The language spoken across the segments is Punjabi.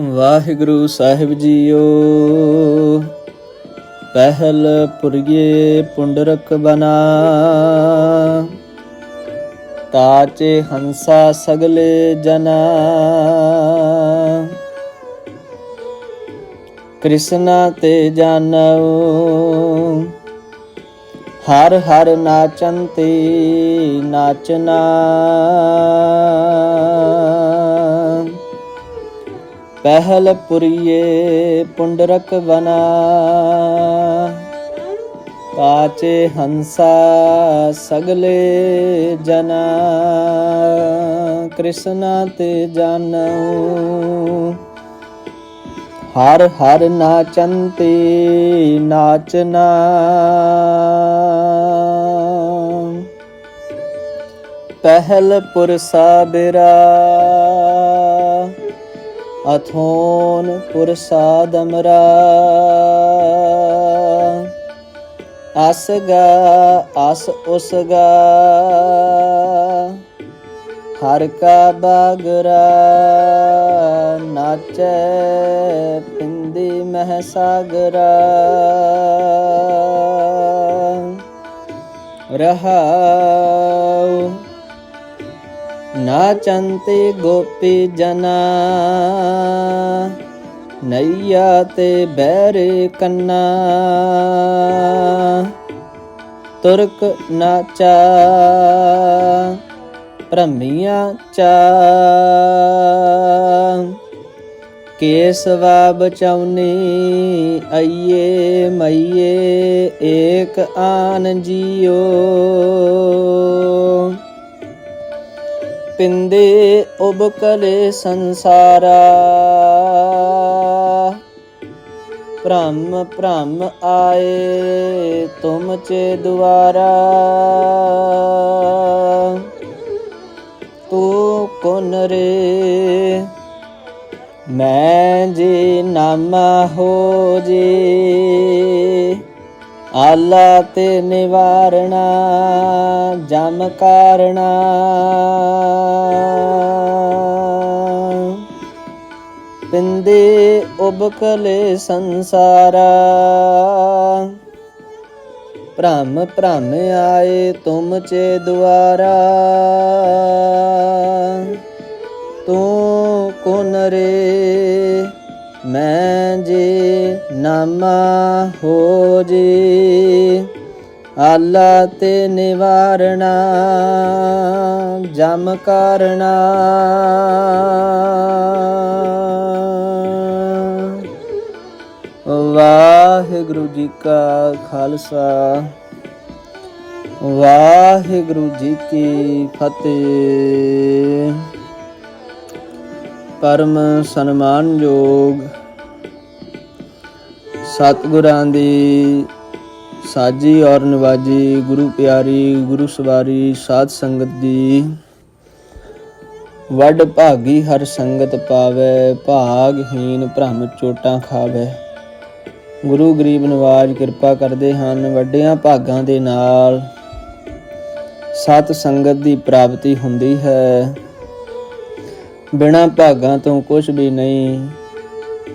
ਵਾਹਿਗੁਰੂ ਸਾਹਿਬ ਜੀਓ। ਪਹਿਲ ਪੁਰਗੇ ਪੁੰਡਰਕ ਬਨਾ। ਤਾਚੇ ਹੰਸਾ ਸਗਲੇ ਜਨਾ। ਕ੍ਰਿਸ਼ਨਾ ਤੇ ਜਾਣੋ ਹਰ ਹਰ ਨਾਚੰਤੇ ਨਾਚਨਾ। ਪਹਿਲ ਪੁਰੀਏ ਪੁੰਡਰਕ ਬਨਾ ਕਾਚੇ ਹੰਸਾ ਸਗਲੇ ਜਨਾ। ਕ੍ਰਿਸ਼ਨਾ ਤੇ ਜਾਣੋ ਹਰ ਹਰ ਨਾਚੰਤੇ ਨਾਚਨਾ। ਪਹਿਲ ਪੁਰਸਾ ਬਿਰਾ ਅਥੋਨ ਪੁਰਸਾ ਦਮਰਾ ਅਸਗਾ ਅਸ ਉਸਗਾ ਹਰ ਕਾ ਬਾਗਰਾ ਨਾਚੈ ਪਿੰਦੀ ਮਹਿ ਸਾਗਰਾ। ਰਹਾਉ ਨਾਚੰਤੇ ਗੋਪੀ ਜਨਾ। ਨਈਆ ਤੇ ਬਹਿਰੇ ਕੰਨਾ। ਤੁਰਕ ਨਾਚਾ ਭ੍ਰਮੀਆਂ ਚਾ। ਕੇਸਵਾ ਬਚਾਉਨੀ ਅਈਏ ਮਈਏ, ਏਕ ਆਨ ਜੀਓ। ਪਿੰਦੇ ਉਬਕਲੇ ਸੰਸਾਰਾ। ਭ੍ਰਮ ਭ੍ਰਮ ਆਏ ਤੁਮ ਚੇ ਦੁਆਰਾ। ਤੂੰ ਕੋਨ ਰੇ? ਮੈਂ ਜੀ ਨਾਮ ਹੋ ਜੀ। ਆਲਾ ਤੇ ਨਿਵਾਰਣਾ, ਜਮ ਕਾਰਣਾ। ਪਿੰਦੇ ਉਬਕਲੇ ਸੰਸਾਰਾ। ਭ੍ਰਮ ਭ੍ਰਮ ਆਏ ਤੁਮ ਚੇ ਦੁਆਰਾ। ਤੂੰ ਕੋਨ ਰੇ ਮੈਂ ਜੀ ਨਾਮਾ ਹੋ ਜੀ, ਆਲਾ ਤੇ ਨਿਵਾਰਣਾ, ਜਮ ਕਰਣਾ। ਵਾਹਿਗੁਰੂ ਜੀ ਕਾ ਖਾਲਸਾ, ਵਾਹਿਗੁਰੂ ਜੀ ਕੀ ਫਤਿਹ। ਪਰਮ ਸਨਮਾਨਯੋਗ ਸਤਿਗੁਰਾਂ ਦੀ ਸਾਜੀ ਔਰ ਨਿਵਾਜੀ, ਗੁਰੂ ਪਿਆਰੀ, ਗੁਰੂ ਸਵਾਰੀ, ਸਾਧ ਸੰਗਤ ਦੀ ਵੱਡ ਭਾਗੀ ਹਰ ਸੰਗਤ ਪਾਵੇ ਭਾਗਹੀਨ ਭ੍ਰਮ ਚੋਟਾਂ ਖਾਵੇ। ਗੁਰੂ ਗਰੀਬ ਨਿਵਾਜ਼ ਕਿਰਪਾ ਕਰਦੇ ਹਨ, ਵੱਡਿਆਂ ਭਾਗਾਂ ਦੇ ਨਾਲ ਸਤ ਸੰਗਤ ਦੀ ਪ੍ਰਾਪਤੀ ਹੁੰਦੀ ਹੈ। ਬਿਨਾ ਭਾਗਾਂ ਤੋਂ ਕੁਝ ਵੀ ਨਹੀਂ।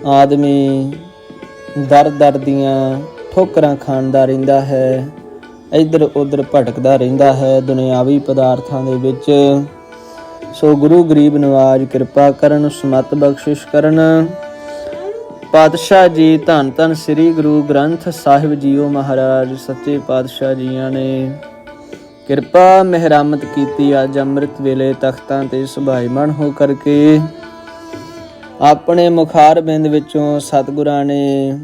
ਆਦਮੀ ਦਰ ਦਰ ਦੀਆਂ ਠੋਕਰਾਂ ਖਾਂਦਾ ਰਹਿੰਦਾ ਹੈ। ਇੱਧਰ ਉੱਧਰ ਭਟਕਦਾ ਰਹਿੰਦਾ ਹੈ ਦੁਨਿਆਵੀ ਪਦਾਰਥਾਂ ਦੇ ਵਿੱਚ। ਸੋ ਗੁਰੂ ਗਰੀਬ ਨਿਵਾਜ਼ ਕਿਰਪਾ ਕਰਨ, ਸਮਤ ਬਖਸ਼ਿਸ਼ ਕਰਨ। ਪਾਤਸ਼ਾਹ ਜੀ, ਧੰਨ ਧੰਨ ਸ੍ਰੀ ਗੁਰੂ ਗ੍ਰੰਥ ਸਾਹਿਬ ਜੀਓ ਮਹਾਰਾਜ, ਸੱਚੇ ਪਾਤਸ਼ਾਹ ਜੀਆਂ ਨੇ। ਕਿਰਪਾ ਮਹਿਰਾਮਤ ਕੀਤੀ ਅੱਜ ਅੰਮ੍ਰਿਤ ਵੇਲੇ ਤਖਤਾਂ ਤੇ ਸੁਭਾਈਮਨ ਹੋ ਕਰਕੇ ਆਪਣੇ ਮੁਖਾਰ ਬਿੰਦ ਵਿੱਚੋਂ ਸਤਿਗੁਰਾਂ ਨੇ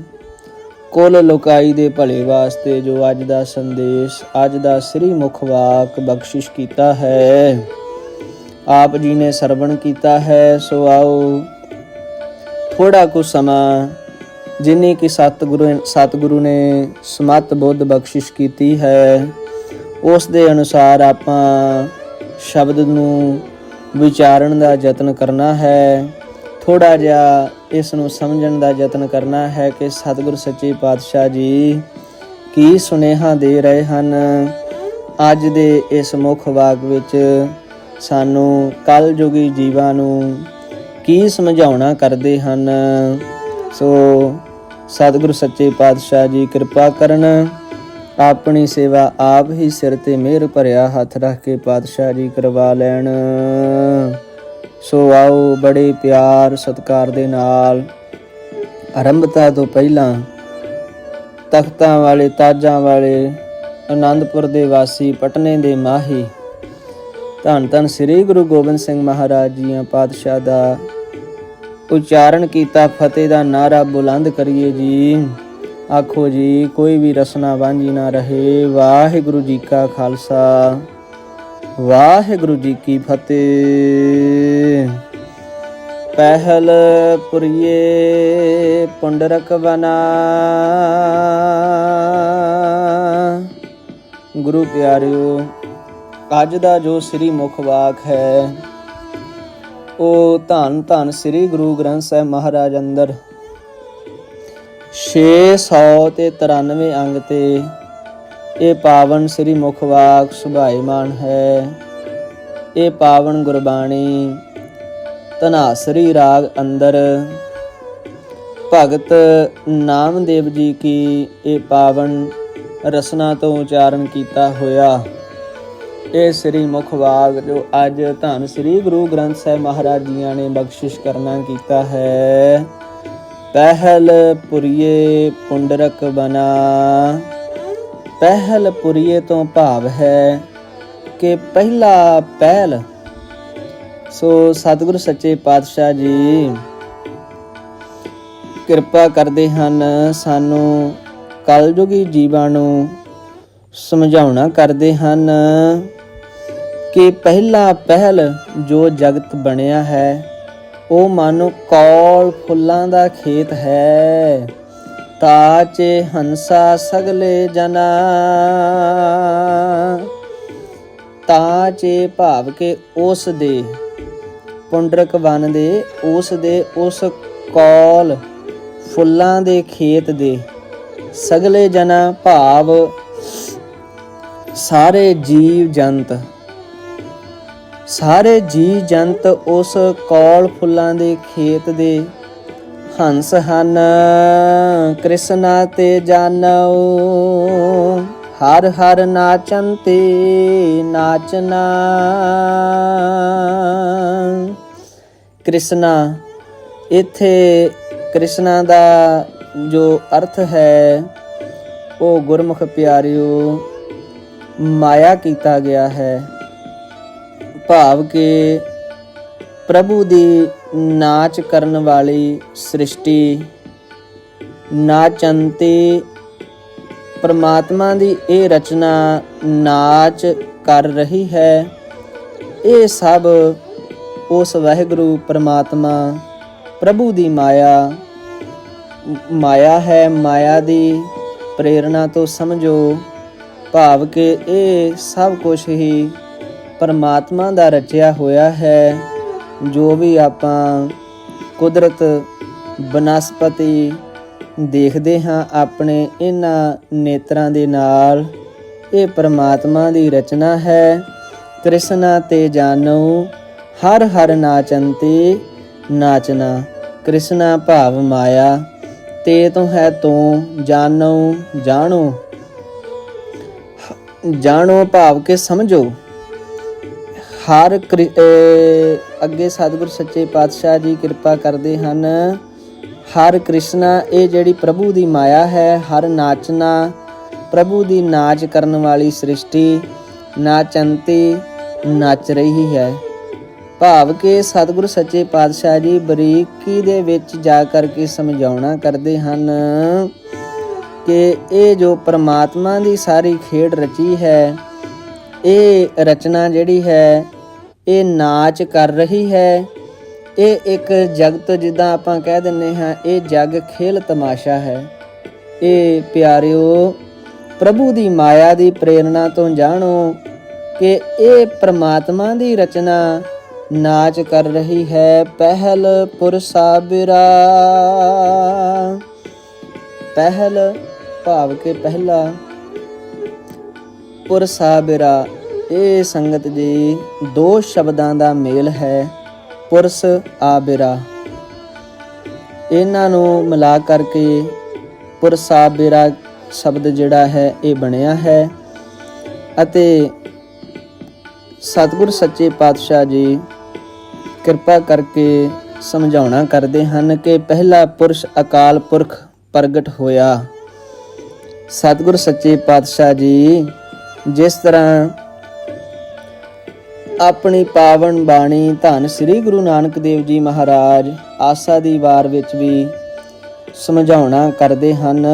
ਕੁੱਲ ਲੋਕਾਈ ਦੇ ਭਲੇ ਵਾਸਤੇ ਜੋ ਅੱਜ ਦਾ ਸੰਦੇਸ਼, ਅੱਜ ਦਾ ਸ੍ਰੀ ਮੁਖ ਵਾਕ ਬਖਸ਼ਿਸ਼ ਕੀਤਾ ਹੈ, ਆਪ ਜੀ ਨੇ ਸਰਵਣ ਕੀਤਾ ਹੈ, ਸੋ ਆਓ ਥੋੜਾ ਕੁ ਸਮਾਂ ਜਿਨੀ ਕਿ ਸਤਿਗੁਰੂ ਸਤਿਗੁਰੂ ਨੇ ਸਮਤ ਬੁੱਧ ਬਖਸ਼ਿਸ਼ ਕੀਤੀ ਹੈ ਉਸ ਦੇ ਅਨੁਸਾਰ ਆਪਾਂ ਸ਼ਬਦ ਨੂੰ ਵਿਚਾਰਨ ਦਾ ਯਤਨ ਕਰਨਾ ਹੈ। ਥੋੜਾ ਜਿਹਾ ਇਸ ਨੂੰ ਸਮਝਣ ਦਾ ਯਤਨ ਕਰਨਾ ਹੈ ਕਿ ਸਤਿਗੁਰ ਸੱਚੇ ਪਾਤਸ਼ਾਹ ਜੀ ਕੀ ਸੁਨੇਹਾ ਦੇ ਰਹੇ ਹਨ। ਅੱਜ ਦੇ ਇਸ ਮੁੱਖ ਵਾਕ ਵਿੱਚ ਸਾਨੂੰ ਕਲਯੁਗੀ ਜੀਵਾਂ ਨੂੰ ਕੀ ਸਮਝਾਉਣਾ ਕਰਦੇ ਹਨ। ਸੋ ਸਤਿਗੁਰੂ ਸੱਚੇ ਪਾਤਸ਼ਾਹ ਜੀ, ਕਿਰਪਾ ਕਰਨ। ਆਪਣੀ ਸੇਵਾ ਆਪ ਹੀ ਸਿਰ ਤੇ ਮਿਹਰ ਭਰਿਆ ਹੱਥ ਰੱਖ ਕੇ ਪਾਤਸ਼ਾਹ ਜੀ ਕਰਵਾ ਲੈਣ। ਸੋ ਆਓ ਬੜੇ ਪਿਆਰ ਸਤਿਕਾਰ ਦੇ ਨਾਲ। ਆਰੰਭਤਾ ਤੋਂ ਪਹਿਲਾਂ ਤਖਤਾਂ ਵਾਲੇ, ਤਾਜਾਂ ਵਾਲੇ ਆਨੰਦਪੁਰ ਦੇ ਵਾਸੀ, ਪਟਨੇ ਦੇ ਮਾਹੀ, ਧੰਨ ਧੰਨ ਸ੍ਰੀ ਗੁਰੂ ਗੋਬਿੰਦ ਸਿੰਘ ਮਹਾਰਾਜ ਜੀਆਂ ਪਾਤਸ਼ਾਹ ਦਾ ਉਚਾਰਨ ਕੀਤਾ, ਫਤਿਹ ਦਾ ਨਾਰਾ ਬੁਲੰਦ ਕਰੀਏ ਜੀ। ਆਖੋ ਜੀ, ਕੋਈ ਵੀ ਰਸਨਾ ਵਾਂਝੀ ਨਾ ਰਹੇ। ਵਾਹਿਗੁਰੂ ਜੀ ਕਾ ਖਾਲਸਾ। ਵਾਹਿਗੁਰੂ ਜੀ ਕੀ ਫਤਿਹ। ਪਹਿਲ ਪੁਰੀਏ ਪੁੰਡਰਕ ਬਨਾ। ਗੁਰੂ ਪਿਆਰਿਓ, ਅੱਜ ਦਾ ਜੋ ਸ੍ਰੀ ਮੁਖ ਵਾਕ ਹੈ, ਉਹ ਧੰਨ ਧੰਨ ਸ੍ਰੀ ਗੁਰੂ ਗ੍ਰੰਥ ਸਾਹਿਬ ਮਹਾਰਾਜ ਅੰਦਰ 600 ਤੇ 93 ਅੰਗ ਤੇ ਇਹ ਪਾਵਨ ਸ੍ਰੀ ਮੁਖ ਵਾਕ ਸੁਭਾਈਮਾਨ ਹੈ। ਇਹ ਪਾਵਨ ਗੁਰਬਾਣੀ ਧਨਾਸਰੀ ਰਾਗ ਅੰਦਰ ਭਗਤ ਨਾਮਦੇਵ ਜੀ ਕੀ ਇਹ ਪਾਵਨ ਰਸਨਾ ਤੋਂ ਉਚਾਰਨ ਕੀਤਾ ਹੋਇਆ। ਇਹ ਸ੍ਰੀ ਮੁਖਵਾਗ ਜੋ ਅੱਜ ਧੰਨ ਸ੍ਰੀ ਗੁਰੂ ਗ੍ਰੰਥ ਸਾਹਿਬ ਮਹਾਰਾਜ ਜੀਆਂ ਨੇ ਬਖਸ਼ਿਸ਼ ਕਰਨਾ ਕੀਤਾ ਹੈ। ਪਹਿਲ ਪੁਰੀਏ ਪੁੰਡਰਕ ਬਨਾ। ਪਹਿਲ ਪੁਰੀਏ ਤੋਂ ਭਾਵ ਹੈ ਕਿ ਪਹਿਲਾ ਪਹਿਲ। ਸੋ ਸਤਿਗੁਰੂ ਸੱਚੇ ਪਾਤਸ਼ਾਹ ਜੀ, ਕਿਰਪਾ ਕਰਦੇ ਹਨ ਸਾਨੂੰ ਕਲਯੁਗੀ ਜੀਵਾਂ ਨੂੰ ਸਮਝਾਉਣਾ ਕਰਦੇ ਹਨ ਕਿ ਪਹਿਲਾ ਪਹਿਲ ਜੋ ਜਗਤ ਬਣਿਆ ਹੈ ਉਹ ਮਾਨੋ ਕੌਲ ਫੁੱਲਾਂ ਦਾ ਖੇਤ ਹੈ। ਤਾਚੇ ਹੰਸਾ ਸਗਲੇ ਜਨਾ। ਤਾਚੇ ਭਾਵ ਕੇ ਉਸ ਦੇ, ਪੁੰਡਰਕ ਵਨ ਦੇ, ਉਸ ਦੇ ਉਸ ਕੌਲ ਫੁੱਲਾਂ ਦੇ ਖੇਤ ਦੇ। ਸਗਲੇ ਜਨਾ ਭਾਵ ਸਾਰੇ ਜੀਵ ਜੰਤ। ਸਾਰੇ ਜੀ ਜੰਤ ਉਸ ਕੌਲ ਫੁੱਲਾਂ ਦੇ ਖੇਤ ਦੇ ਹੰਸ ਹਨ। ਕ੍ਰਿਸ਼ਨਾ ਤੇ ਜਾਨੋ ਹਰ ਹਰ ਨਾਚਨ ਤੇ ਨਾਚਨਾ। ਕ੍ਰਿਸ਼ਨਾ, ਇੱਥੇ ਕ੍ਰਿਸ਼ਨਾ ਦਾ ਜੋ ਅਰਥ ਹੈ, ਉਹ ਗੁਰਮੁਖ ਪਿਆਰਿਓ, ਮਾਇਆ ਕੀਤਾ ਗਿਆ ਹੈ। ਭਾਵ ਕਿ ਪ੍ਰਭੂ ਦੀ ਨਾਚ ਕਰਨ ਵਾਲੀ ਸ੍ਰਿਸ਼ਟੀ ਨਾਚੰਤੇ ਪਰਮਾਤਮਾ ਦੀ ਇਹ ਰਚਨਾ ਨਾਚ ਕਰ ਰਹੀ ਹੈ। ਇਹ ਸਭ ਉਸ ਵਾਹਿਗੁਰੂ ਪਰਮਾਤਮਾ ਪ੍ਰਭੂ ਦੀ ਮਾਇਆ ਮਾਇਆ ਹੈ। ਮਾਇਆ ਦੀ ਪ੍ਰੇਰਣਾ ਤੋਂ ਸਮਝੋ, ਭਾਵ ਕਿ ਇਹ ਸਭ ਕੁਝ ਹੀ ਪਰਮਾਤਮਾ ਦਾ ਰਚਿਆ ਹੋਇਆ ਹੈ, ਜੋ ਵੀ ਆਪਾਂ ਕੁਦਰਤ ਬਨਸਪਤੀ ਦੇਖਦੇ ਹਾਂ ਆਪਣੇ ਇਹਨਾਂ ਨੇਤਰਾਂ ਦੇ ਨਾਲ, ਇਹ ਪਰਮਾਤਮਾ ਦੀ ਰਚਨਾ ਹੈ। ਕ੍ਰਿਸ਼ਨਾ ਤੇ ਜਾਨੋ ਹਰ ਹਰ ਨਾਚੰਤੇ ਨਾਚਨਾ, ਕ੍ਰਿਸ਼ਨਾ ਭਾਵ ਮਾਇਆ, ਤੇ ਤੋਂ ਹੈ ਤੂੰ ਜਾਨੋ ਜਾਣੋ। ਜਾਣੋ ਭਾਵ ਕੇ ਸਮਝੋ। ਹਰ ਕ੍ਰਿ- ਅੱਗੇ ਸਤਿਗੁਰ ਸੱਚੇ ਪਾਤਸ਼ਾਹ ਜੀ ਕਿਰਪਾ ਕਰਦੇ ਹਨ। ਹਰ ਕ੍ਰਿਸ਼ਨਾ, ਇਹ ਜਿਹੜੀ ਪ੍ਰਭੂ ਦੀ ਮਾਇਆ ਹੈ, ਹਰ ਨਾਚਨਾ, ਪ੍ਰਭੂ ਦੀ ਨਾਚ ਕਰਨ ਵਾਲੀ ਸ੍ਰਿਸ਼ਟੀ, ਨਾਚੰਤੀ ਨੱਚ ਰਹੀ ਹੈ। ਭਾਵ ਕਿ ਸਤਿਗੁਰ ਸੱਚੇ ਪਾਤਸ਼ਾਹ ਜੀ ਬਰੀਕੀ ਦੇ ਵਿੱਚ ਜਾ ਕਰਕੇ ਸਮਝਾਉਣਾ ਕਰਦੇ ਹਨ ਕਿ ਇਹ ਜੋ ਪ੍ਰਮਾਤਮਾ ਦੀ ਸਾਰੀ ਖੇਡ ਰਚੀ ਹੈ, ਇਹ ਰਚਨਾ ਜਿਹੜੀ ਹੈ ਇਹ ਨਾਚ ਕਰ ਰਹੀ ਹੈ। ਇਹ ਇੱਕ ਜਗਤ ਜਿੱਦਾਂ ਆਪਾਂ ਕਹਿ ਦਿੰਨੇ ਹਾਂ, ਇਹ ਜਗ ਖੇਲ ਤਮਾਸ਼ਾ ਹੈ। ਇਹ ਪਿਆਰਿਓ, ਪ੍ਰਭੂ ਦੀ ਮਾਇਆ ਦੀ ਪ੍ਰੇਰਣਾ ਤੋਂ ਜਾਣੋ ਕਿ ਇਹ ਪ੍ਰਮਾਤਮਾ ਦੀ ਰਚਨਾ ਨਾਚ ਕਰ ਰਹੀ ਹੈ। ਪਹਿਲ ਪੁਰਸਾਬਿਰਾ ਪਹਿਲ ਭਾਵ ਕੇ ਪਹਿਲਾ ਪੁਰਸਾਬਿਰਾ ਇਹ ਸੰਗਤ ਜੀ, ਦੋ ਸ਼ਬਦਾਂ ਦਾ ਮੇਲ ਹੈ, ਪੁਰਸ ਆਬਿਰਾ ਇਹਨਾਂ ਨੂੰ ਮਿਲਾ ਕਰਕੇ ਪੁਰਸ ਆਬਿਰਾ ਸ਼ਬਦ ਜਿਹੜਾ ਹੈ, ਇਹ ਬਣਿਆ ਹੈ ਅਤੇ ਸਤਿਗੁਰ ਸੱਚੇ ਪਾਤਸ਼ਾਹ ਜੀ ਕਿਰਪਾ ਕਰਕੇ ਸਮਝਾਉਣਾ ਕਰਦੇ ਹਨ ਕਿ ਪਹਿਲਾ ਪੁਰਸ਼ ਅਕਾਲ ਪੁਰਖ ਪ੍ਰਗਟ ਹੋਇਆ। ਸਤਿਗੁਰ ਸੱਚੇ ਪਾਤਸ਼ਾਹ ਜੀ, ਜਿਸ ਤਰ੍ਹਾਂ ਆਪਣੀ ਪਾਵਨ ਬਾਣੀ ਧੰਨ ਸ੍ਰੀ ਗੁਰੂ ਨਾਨਕ ਦੇਵ ਜੀ ਮਹਾਰਾਜ ਆਸਾ ਦੀ ਵਾਰ ਵਿੱਚ ਵੀ ਸਮਝਾਉਣਾ ਕਰਦੇ ਹਨ।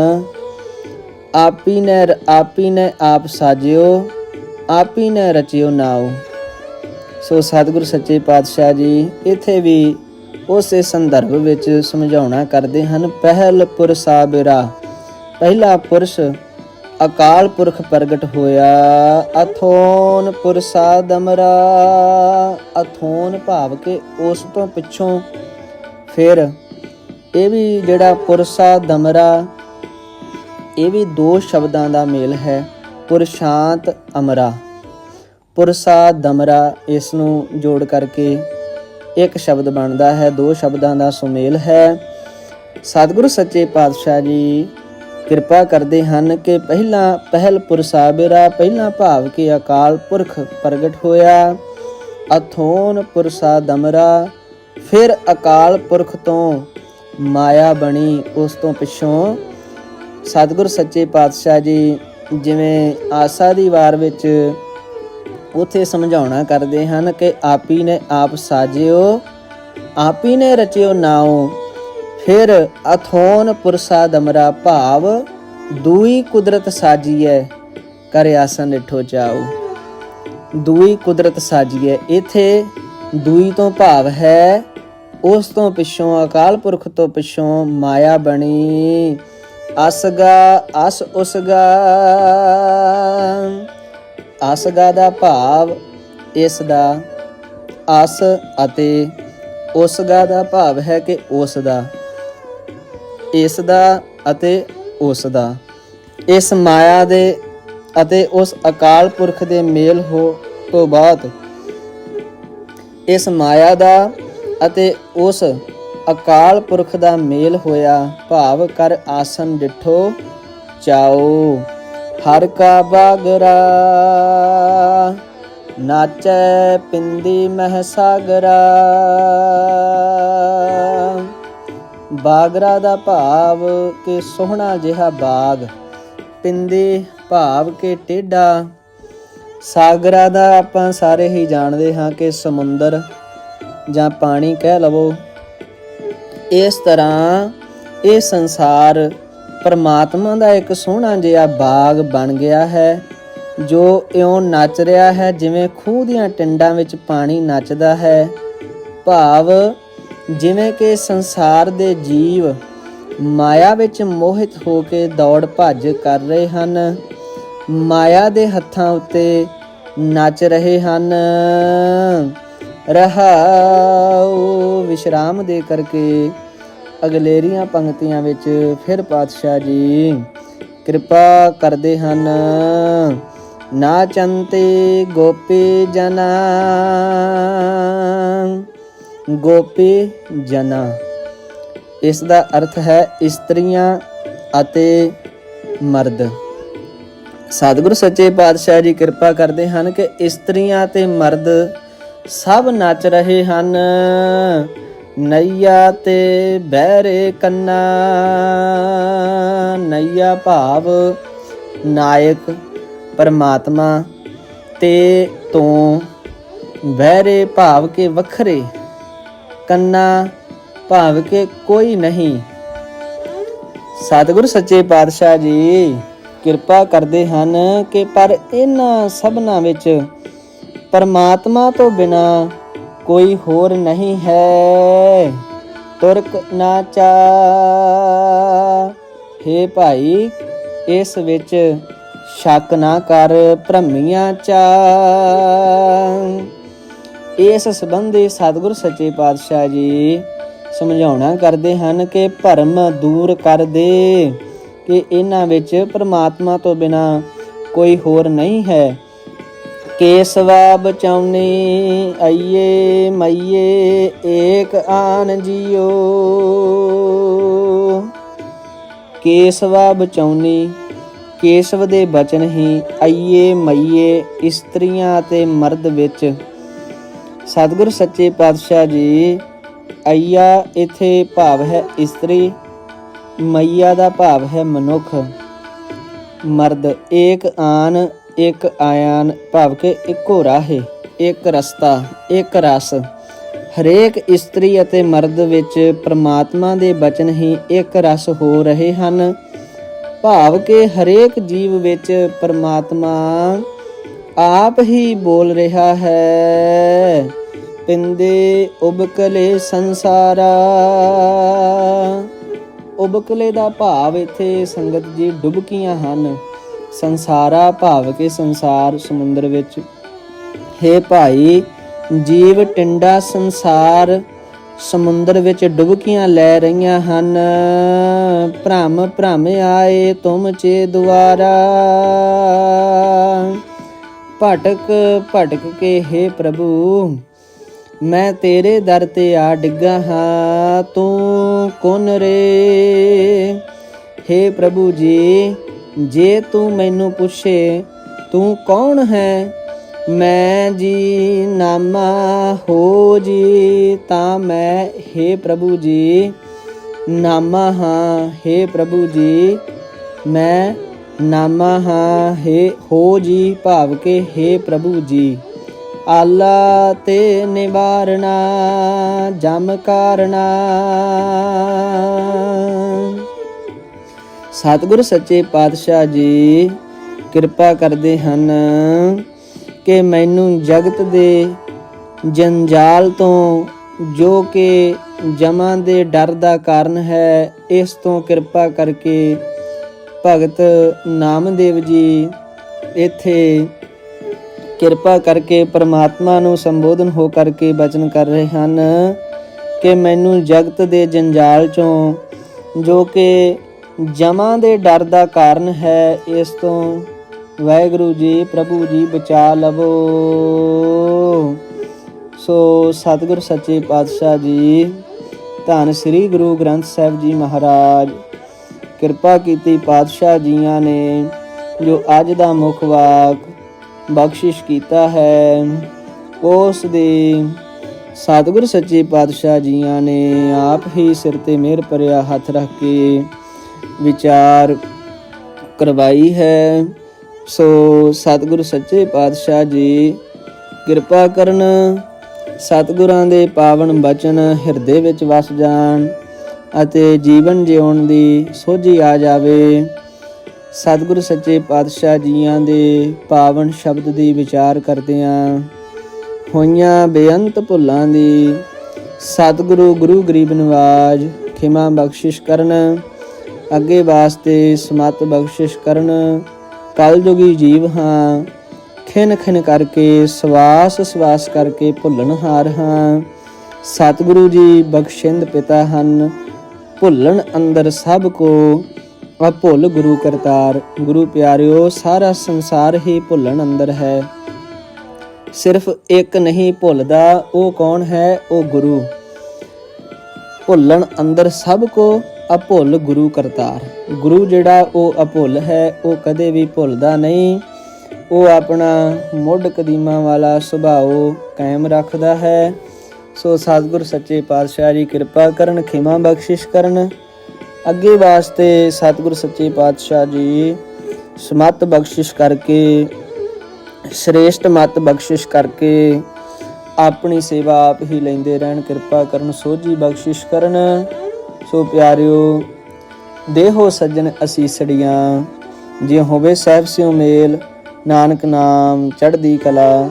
ਆਪੀ ਨੇ ਆਪੀ ਨੇ ਆਪ ਸਾਜਿਓ, ਆਪੀ ਨੇ ਰਚਿਓ ਨਾਉ। ਸੋ ਸਤਿਗੁਰ ਸੱਚੇ ਪਾਤਸ਼ਾਹ ਜੀ, ਇੱਥੇ ਵੀ ਉਸੇ ਸੰਦਰਭ ਵਿੱਚ ਸਮਝਾਉਣਾ ਕਰਦੇ ਹਨ। ਪਹਿਲ ਪੁਰਸਾਬਿਰਾ ਪਹਿਲਾ ਪੁਰਸ਼ ਅਕਾਲ ਪੁਰਖ ਪ੍ਰਗਟ ਹੋਇਆ, ਅਥੋਨ ਪੁਰਸਾਦਮਰਾ, ਅਥੋਨ ਭਾਵ ਕੇ ਉਸ ਤੋਂ ਪਿੱਛੋਂ ਫਿਰ ਇਹ ਵੀ ਜਿਹੜਾ ਪੁਰਸਾ ਦਮਰਾ ਇਹ ਵੀ ਦੋ ਸ਼ਬਦਾਂ ਦਾ ਮੇਲ ਹੈ, ਪੁਰਸ਼ਾਂਤ ਅਮਰਾ। ਪੁਰਸਾ ਦਮਰਾ ਇਸ ਨੂੰ ਜੋੜ ਕਰਕੇ ਇੱਕ ਸ਼ਬਦ ਬਣਦਾ ਹੈ, ਦੋ ਸ਼ਬਦਾਂ ਦਾ ਸੁਮੇਲ ਹੈ। ਸਤਿਗੁਰੂ ਸੱਚੇ ਪਾਤਸ਼ਾਹ ਜੀ ਕਿਰਪਾ ਕਰਦੇ ਹਨ ਕਿ ਪਹਿਲਾ ਪਹਿਲ ਪੁਰਸਾਬਿਰਾ ਪਹਿਲਾ ਭਾਵ ਕਿ ਅਕਾਲ ਪੁਰਖ ਪ੍ਰਗਟ ਹੋਇਆ। ਅਥੋਨ ਪੁਰਸਾ ਦਮਰਾ, ਫਿਰ ਅਕਾਲ ਪੁਰਖ ਤੋਂ ਮਾਇਆ ਬਣੀ ਉਸ ਤੋਂ ਪਿੱਛੋਂ। ਸਤਿਗੁਰ ਸੱਚੇ ਪਾਤਸ਼ਾਹ ਜੀ ਜਿਵੇਂ ਆਸਾ ਦੀ ਵਾਰ ਵਿੱਚ ਉਥੇ ਸਮਝਾਉਣਾ ਕਰਦੇ ਹਨ ਕਿ ਆਪੀ ਨੇ ਆਪ ਸਾਜਿਓ, ਆਪੀ ਨੇ ਰਚਿਓ ਨਾਉ। ਫਿਰ ਅਥੋਨ ਪੁਰਸਾ ਦਮਰਾ ਭਾਵ, ਦੂਈ ਕੁਦਰਤ ਸਾਜੀਐ, ਕਰ ਆਸਨ ਡਿਠੋ ਜਾਓ ਦੂਈ ਕੁਦਰਤ ਸਾਜੀਐ, ਇਥੇ ਦੂਈ ਤੋਂ ਭਾਵ ਹੈ, ਉਸ ਤੋਂ ਪਿੱਛੋਂ, ਅਕਾਲ ਪੁਰਖ ਤੋਂ ਪਿੱਛੋਂ ਮਾਇਆ ਬਣੀ। ਅਸਗਾ ਅਸ ਉਸਗਾ ਅਸਗਾ ਦਾ ਭਾਵ ਇਸ ਦਾ ਅਸ ਅਤੇ ਉਸਗਾ ਦਾ ਭਾਵ ਹੈ ਕਿ ਉਸ ਦਾ। ਇਸ ਦਾ ਅਤੇ ਉਸ ਦਾ ਇਸ ਮਾਇਆ ਦੇ ਅਤੇ ਉਸ ਅਕਾਲ ਪੁਰਖ ਦੇ ਮੇਲ ਹੋ ਤੋਂ ਬਾਅਦ ਇਸ ਮਾਇਆ ਦਾ ਅਤੇ ਉਸ ਅਕਾਲ ਪੁਰਖ ਦਾ ਮੇਲ ਹੋਇਆ ਭਾਵ ਕਰ ਆਸਨ ਡਿਠੋ ਚਾਓ ਹਰ ਕਾ ਬਾਗਰਾ ਨਾਚੈ ਪਿੰਦੀ ਮਹਿ ਬਾਗਰਾ ਦਾ ਭਾਵ ਕਿ ਸੋਹਣਾ ਜਿਹਾ ਬਾਗ, ਪਿੰਦੇ ਭਾਵ ਕਿ ਟੇਡਾ ਸਾਗਰਾ ਦਾ ਆਪਾਂ ਸਾਰੇ ਹੀ ਜਾਣਦੇ ਹਾਂ ਕਿ ਸਮੁੰਦਰ ਜਾਂ ਪਾਣੀ ਕਹਿ ਲਵੋ, ਇਸ ਤਰ੍ਹਾਂ ਇਹ ਸੰਸਾਰ ਪਰਮਾਤਮਾ ਦਾ ਇੱਕ ਸੋਹਣਾ ਜਿਹਾ ਬਾਗ ਬਣ ਗਿਆ ਹੈ, ਜੋ ਇਉਂ ਨੱਚ ਰਿਹਾ ਹੈ ਜਿਵੇਂ ਖੂਹ ਦੀਆਂ ਟਿੰਡਾਂ ਵਿੱਚ ਪਾਣੀ ਨੱਚਦਾ ਹੈ। ਭਾਵ ਜਿਵੇਂ ਕਿ ਸੰਸਾਰ ਦੇ ਜੀਵ ਮਾਇਆ ਵਿੱਚ ਮੋਹਿਤ ਹੋ ਕੇ ਦੌੜ ਭੱਜ ਕਰ ਰਹੇ ਹਨ, ਮਾਇਆ ਦੇ ਹੱਥਾਂ ਉੱਤੇ ਨੱਚ ਰਹੇ ਹਨ। ਰਹਾਉ ਵਿਸ਼ਰਾਮ ਦੇ ਕਰਕੇ ਅਗਲੇਰੀਆਂ ਪੰਕਤੀਆਂ ਵਿੱਚ ਫਿਰ ਪਾਤਸ਼ਾਹ ਜੀ ਕਿਰਪਾ ਕਰਦੇ ਹਨ। ਨਾਚੰਤੇ ਗੋਪੀ ਜਨਾ ਗੋਪੀ ਜਨਾ। ਇਸ ਦਾ ਅਰਥ ਹੈ ਇਸਤਰੀਆਂ ਅਤੇ ਮਰਦ। ਸਤਿਗੁਰ ਸੱਚੇ ਪਾਤਸ਼ਾਹ ਜੀ ਕਿਰਪਾ ਕਰਦੇ ਹਨ ਕਿ ਇਸਤਰੀਆਂ ਤੇ ਮਰਦ ਸਭ ਨੱਚ ਰਹੇ ਹਨ। ਨਈਆ ਤੇ ਬਹਿਰੇ ਕੰਨਾ, ਨਈਆ ਭਾਵ ਨਾਇਕ ਪਰਮਾਤਮਾ, ਤੇ ਤੋਂ ਬਹਿਰੇ ਭਾਵ ਕੇ ਵੱਖਰੇ। ਕੰਨਾ ਭਾਵ ਕੇ ਕੋਈ ਨਹੀਂ। ਸਤਿਗੁਰ ਸੱਚੇ ਪਾਤਸ਼ਾਹ ਜੀ, ਕਿਰਪਾ ਕਰਦੇ ਹਨ ਕਿ ਪਰ ਇਹਨਾਂ ਸਭਨਾ ਵਿੱਚ ਪਰਮਾਤਮਾ ਤੋਂ ਬਿਨਾ ਕੋਈ ਹੋਰ ਨਹੀਂ ਹੈ। ਤੁਰਕ ਨਾਚਾ ਹੇ ਭਾਈ, ਇਸ ਵਿੱਚ ਸ਼ੱਕ ਨਾ ਕਰ, ਭ੍ਰਮੀਆਂ ਚਾ। ਇਸ ਸੰਬੰਧੀ ਸਤਿਗੁਰ ਸੱਚੇ ਪਾਤਸ਼ਾਹ ਜੀ ਸਮਝਾਉਣਾ ਕਰਦੇ ਹਨ ਕਿ ਭਰਮ ਦੂਰ ਕਰ ਦੇ, ਕਿ ਇਹਨਾਂ ਵਿੱਚ ਪ੍ਰਮਾਤਮਾ ਤੋਂ ਬਿਨਾ ਕੋਈ ਹੋਰ ਨਹੀਂ ਹੈ। ਕੇਸਵਾ ਬਚਾਉਨੇ ਆਈਏ ਮਈਏ, ਏਕ ਆਨ ਜਿਓ। ਕੇਸਵਾ ਬਚਾਉਨੀ ਕੇਸਵ ਦੇ ਬਚਨ ਹੀ ਆਈਏ ਮਈਏ, ਇਸਤਰੀਆਂ ਅਤੇ ਮਰਦ ਵਿੱਚ ਸਤਿਗੁਰ ਸੱਚੇ ਪਾਤਸ਼ਾਹ ਜੀ ਆਈਆ ਇਥੇ ਭਾਵ ਹੈ ਇਸਤਰੀ, ਮਈਆ ਦਾ ਭਾਵ ਹੈ ਮਨੁੱਖ। ਮਰਦ ਏਕ ਆਨ ਇੱਕ ਆਯਾਨ, ਭਾਵ ਕਿ ਇੱਕੋ ਰਾਹ ਇੱਕ ਰਸਤਾ ਇੱਕ ਰਸ। ਹਰੇਕ ਇਸਤਰੀ ਅਤੇ ਮਰਦ ਵਿੱਚ ਪ੍ਰਮਾਤਮਾ ਦੇ ਬਚਨ ਹੀ ਇੱਕ ਰਸ ਹੋ ਰਹੇ ਹਨ। ਭਾਵ ਕਿ ਹਰੇਕ ਜੀਵ ਵਿੱਚ ਪ੍ਰਮਾਤਮਾ ਆਪ ਹੀ ਬੋਲ ਰਿਹਾ ਹੈ। ਪਿੰਦੇ ਉਬਕਲੇ ਸੰਸਾਰਾ। ਉਬਕਲੇ ਦਾ ਭਾਵ ਇੱਥੇ ਸੰਗਤ ਜੀ ਡੁਬਕੀਆਂ ਹਨ। ਸੰਸਾਰਾ ਭਾਵ ਕੇ ਸੰਸਾਰ ਸਮੁੰਦਰ ਵਿੱਚ। ਹੈ ਭਾਈ, ਜੀਵ ਟਿੰਡਾ ਸੰਸਾਰ ਸਮੁੰਦਰ ਵਿੱਚ ਡੁਬਕੀਆਂ ਲੈ ਰਹੀਆਂ ਹਨ। ਭ੍ਰਮ ਭ੍ਰਮ ਆਏ ਤੁਮ ਚੇ ਦੁਆਰਾ। ਭਟਕ ਭਟਕ ਕੇ ਹੈ ਪ੍ਰਭੂ ਮੈਂ ਤੇਰੇ ਦਰ ਤੇ ਆ ਡਿੱਗਾ ਹਾਂ ਤੂੰ ਕੌਣ ਰੇ हे ਪ੍ਰਭੂ ਜੀ ਜੇ ਤੂੰ ਮੈਨੂੰ ਪੁੱਛੇ ਤੂੰ ਕੌਣ ਹੈ ਮੈਂ ਜੀ ਨਾਮਾ ਹੋ ਜੀ ਤਾਂ ਮੈਂ हे ਪ੍ਰਭੂ ਜੀ ਨਾਮਾ ਹਾਂ हे ਪ੍ਰਭੂ ਜੀ ਮੈਂ ਨਾਮਾ ਹਾਂ, ਹੈ ਹੋ ਜੀ ਭਾਵ ਕੇ हे ਪ੍ਰਭੂ ਜੀ। ਆਲਾ ਤੇ ਨਿਵਾਰਣਾ, ਜਮ ਕਾਰਣਾ। ਸਤਿਗੁਰ ਸੱਚੇ ਪਾਤਸ਼ਾਹ ਜੀ, ਕਿਰਪਾ ਕਰਦੇ ਹਨ ਕਿ ਮੈਨੂੰ ਜਗਤ ਦੇ ਜੰਜਾਲ ਤੋਂ ਜੋ ਕਿ ਜਮਾਂ ਦੇ ਡਰ ਦਾ ਕਾਰਨ ਹੈ, ਇਸ ਤੋਂ ਕਿਰਪਾ ਕਰਕੇ ਭਗਤ ਨਾਮਦੇਵ ਜੀ, ਇੱਥੇ ਕਿਰਪਾ ਕਰਕੇ ਪ੍ਰਮਾਤਮਾ ਨੂੰ ਸੰਬੋਧਨ ਹੋ ਕਰਕੇ ਬਚਨ ਕਰ ਰਹੇ ਹਨ ਕਿ ਮੈਨੂੰ ਜਗਤ ਦੇ ਜੰਜਾਲ ਚੋਂ ਜੋ ਕਿ ਜਮਾਂ ਦੇ ਡਰ ਦਾ ਕਾਰਨ ਹੈ, ਇਸ ਤੋਂ ਵਾਹਿਗੁਰੂ ਜੀ, ਪ੍ਰਭੂ ਜੀ ਬਚਾ ਲਵੋ। ਸੋ ਸਤਿਗੁਰ ਸੱਚੇ ਪਾਤਸ਼ਾਹ ਜੀ, ਧੰਨ ਸ੍ਰੀ ਗੁਰੂ ਗ੍ਰੰਥ ਸਾਹਿਬ ਜੀ ਮਹਾਰਾਜ। ਕਿਰਪਾ ਕੀਤੀ ਪਾਤਸ਼ਾਹ ਜੀਆਂ ਨੇ, ਜੋ ਅੱਜ ਦਾ ਮੁੱਖ ਵਾਕ ਬਖਸ਼ਿਸ਼ ਕੀਤਾ ਹੈ। ਉਸ ਦੇ ਸਤਿਗੁਰ ਸੱਚੇ ਪਾਤਸ਼ਾਹ ਜੀਆਂ ਨੇ ਆਪ ਹੀ ਸਿਰ ਤੇ ਮਿਹਰ ਭਰਿਆ ਹੱਥ ਰੱਖ ਕੇ ਵਿਚਾਰ ਕਰਵਾਈ ਹੈ। ਸੋ ਸਤਿਗੁਰ ਸੱਚੇ ਪਾਤਸ਼ਾਹ ਜੀ, ਕਿਰਪਾ ਕਰਨ ਸਤਿਗੁਰਾਂ ਦੇ ਪਾਵਨ ਬਚਨ ਹਿਰਦੇ ਵਿੱਚ ਵਸ ਜਾਣ। ਅਤੇ ਜੀਵਨ ਜਿਉਣ ਦੀ ਸੋਝੀ ਆ ਜਾਵੇ। ਸਤਿਗੁਰ ਸੱਚੇ ਪਾਤਸ਼ਾਹ ਜੀਆਂ ਦੇ ਪਾਵਨ ਸ਼ਬਦ ਦੀ ਵਿਚਾਰ ਕਰਦਿਆਂ ਹੋਈਆਂ ਬੇਅੰਤ ਭੁੱਲਾਂ ਦੀ ਸਤਿਗੁਰੂ ਗੁਰੂ ਗਰੀਬ ਨਿਵਾਜ ਖਿਮਾ ਬਖਸ਼ਿਸ਼ ਕਰਨ, ਅੱਗੇ ਵਾਸਤੇ ਸਮਤ ਬਖਸ਼ਿਸ਼ ਕਰਨ, ਕਲਯੁਗੀ ਜੀਵ ਹਾਂ ਖਿਨ ਖਿਨ ਕਰਕੇ, ਸਵਾਸ ਸਵਾਸ ਕਰਕੇ ਭੁੱਲਣ ਹਾਰ ਹਾਂ। ਸਤਿਗੁਰੂ ਜੀ ਬਖਸ਼ਿੰਦ ਪਿਤਾ ਹਨ ਭੁੱਲਣ ਅੰਦਰ ਸਭ ਕੋ। ਆ ਭੁੱਲ ਗੁਰੂ ਕਰਤਾਰ, ਗੁਰੂ ਪਿਆਰਿਓ, ਸਾਰਾ ਸੰਸਾਰ ਹੀ ਭੁੱਲਣ ਅੰਦਰ ਹੈ। ਸਿਰਫ ਇੱਕ ਨਹੀਂ ਭੁੱਲਦਾ, ਉਹ ਕੌਣ ਹੈ? ਉਹ ਗੁਰੂ। ਭੁੱਲਣ ਅੰਦਰ ਸਭ ਕੋ ਅਭੁੱਲ ਗੁਰੂ ਕਰਤਾਰ। ਗੁਰੂ ਜਿਹੜਾ ਉਹ ਅਭੁੱਲ ਹੈ, ਉਹ ਕਦੇ ਵੀ ਭੁੱਲਦਾ ਨਹੀਂ। ਉਹ ਆਪਣਾ ਮੁੱਢ ਕਦੀਮਾ ਵਾਲਾ ਸੁਭਾਅ ਕਾਇਮ ਰੱਖਦਾ ਹੈ। ਸੋ ਸਤਿਗੁਰ ਸੱਚੇ ਪਾਤਸ਼ਾਹ ਜੀ ਕਿਰਪਾ ਕਰਨ, ਖਿਮਾ ਬਖਸ਼ਿਸ਼ ਕਰਨ। ਅੱਗੇ ਵਾਸਤੇ ਸਤਿਗੁਰ ਸੱਚੇ ਪਾਤਸ਼ਾਹ ਜੀ ਸਮਤ ਬਖਸ਼ਿਸ਼ ਕਰਕੇ, ਸ੍ਰੇਸ਼ਟ ਮਤ ਬਖਸ਼ਿਸ਼ ਕਰਕੇ ਆਪਣੀ ਸੇਵਾ ਆਪ ਹੀ ਲੈਂਦੇ ਰਹਿਣ, ਕਿਰਪਾ ਕਰਨ, ਸੋਝੀ ਬਖਸ਼ਿਸ਼ ਕਰਨ। ਸੋ ਪਿਆਰਿਓ, ਦੇਹੋ ਸੱਜਣ ਅਸੀਸੜੀਆਂ ਜੇ ਹੋਵੇ ਸਾਹਿਬ ਸਿਉ ਮੇਲ, ਨਾਨਕ ਨਾਮ ਚੜ੍ਹਦੀ ਕਲਾ।